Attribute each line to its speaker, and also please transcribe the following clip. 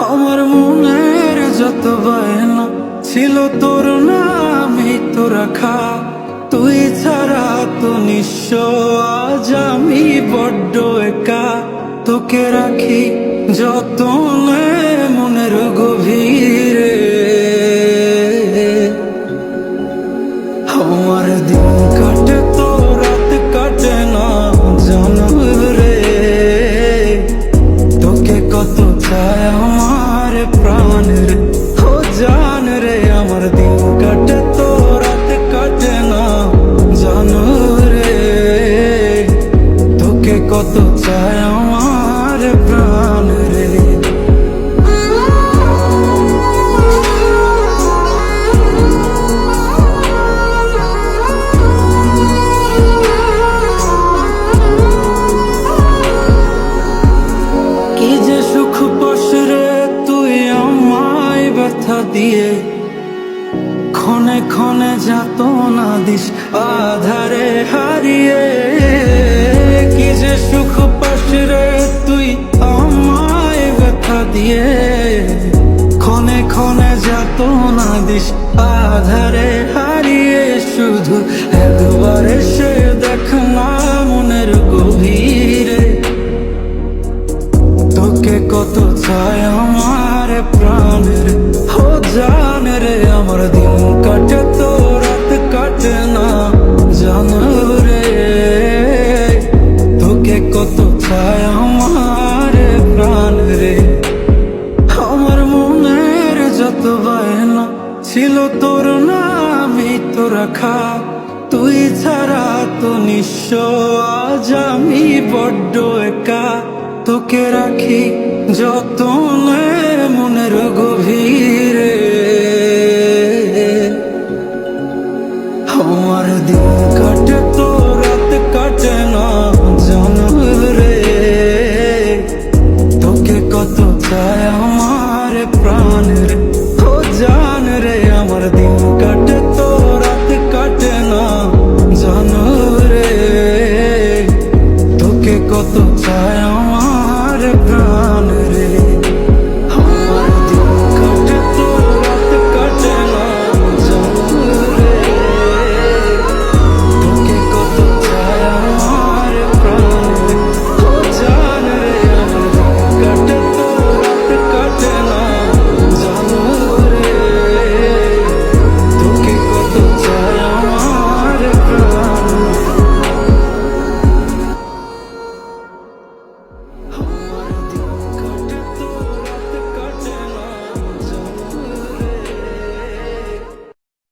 Speaker 1: আমার মনের যত বায়না ছিল তোর নামই তো রাখা। তুই ছাড়া তো নিঃস্ব, আজ আমি বড্ড একা। তোকে রাখি যতনে মনের গভীরে। আমার দিন কাটে তো রাত কাটে না জানব রে তোকে কত চায় আমার প্রাণ রে। ও জান রে, আমার দিন কাটে, তো রাত কাটে না। জানো রে, তোকে কত চায় দিয়ে ক্ষণে ক্ষণে যাত না দিস, আধারে হারিয়ে। কি যে সুখ পশরে তুই আমায় ব্যথা দিয়ে। ক্ষণে ক্ষণে যাত না দিস, আধারে হারিয়ে আমি তো রাখা তুই ছাড়া তো নিঃস্ব, আজ আমি বড্ড একা। তোকে রাখি যতনে মনের গভীরে। আমার দিন কাটে তোর